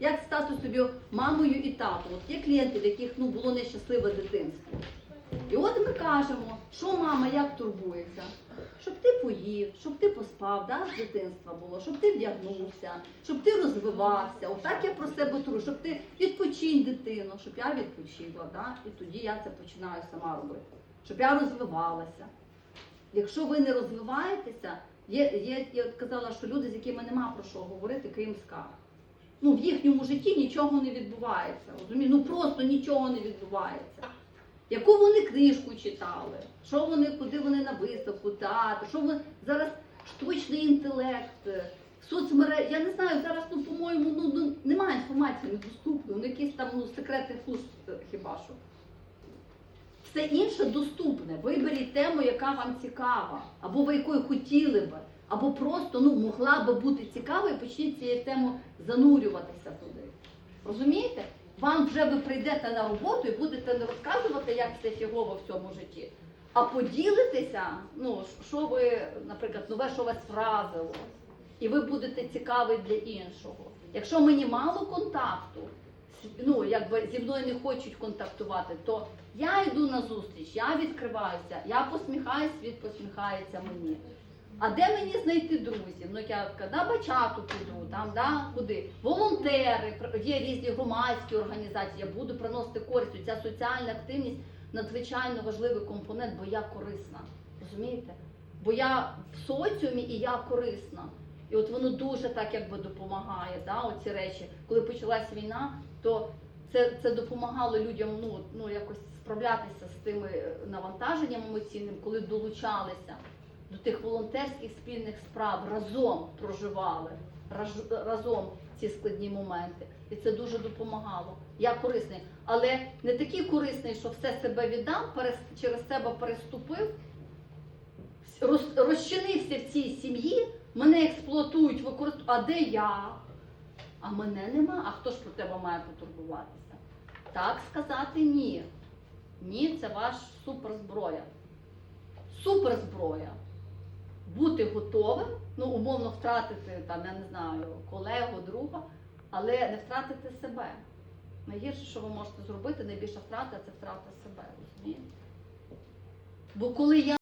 як стати собі мамою і татом. От є клієнти, в яких ну, було нещасливе дитинство. І от ми кажемо, що мама як турбується, щоб ти поїв, щоб ти поспав, да, з дитинства було, щоб ти вдягнувся, щоб ти розвивався. Отак я про себе туру, щоб ти відпочинь дитину, щоб я відпочила. Да? І тоді я це починаю сама робити, щоб я розвивалася. Якщо ви не розвиваєтеся, є, є, я казала, що люди, з якими нема про що говорити, крім скарг. Ну, в їхньому житті нічого не відбувається. Розумієте? Ну просто нічого не відбувається. Яку вони книжку читали, що вони, куди вони на виставку, театр, що вони зараз штучний інтелект, соцмережі. Я не знаю, зараз, ну, по-моєму, ну, ну немає інформації недоступної, ну якісь там ну, секрети служб хіба що. Все інше доступне. Виберіть тему, яка вам цікава, або ви якою хотіли би, або просто ну, могла би бути цікава і почніть цією темою занурюватися туди. Розумієте? Вам вже ви прийдете на роботу і будете не розказувати, як все фігово в цьому житті, а поділитеся, ну, що ви, наприклад, нове, що вас вразило, і ви будете цікаві для іншого. Якщо мені мало контакту, ну, якби зі мною не хочуть контактувати, то я йду на зустріч, я відкриваюся, я посміхаюсь, світ посміхається мені. А де мені знайти друзів? Ну я на бачату піду, там да куди волонтери, є різні громадські організації. Я буду приносити користь. Ця соціальна активність надзвичайно важливий компонент, бо я корисна. Розумієте? Бо я в соціумі і я корисна. І от воно дуже так якби допомагає. Да, оці речі. Коли почалась війна, то це, це допомагало людям ну, ну, якось справлятися з тими е, навантаженням емоційним, коли долучалися до тих волонтерських спільних справ разом проживали раз- разом ці складні моменти. І це дуже допомагало. Я корисний, але не такий корисний, що все себе перес- через себе переступив, розчинився в цій сім'ї, мене експлуатують, використовують. А де я? А мене нема. А хто ж про тебе має потурбуватися? Так сказати ні. Ні, це ваш суперзброя. Суперзброя. Бути готовим, ну, умовно втратити, там, я не знаю, колегу, друга, але не втратити себе. Найгірше, що ви можете зробити, найбільша втрата це втрата себе. Розумієте? Бо коли я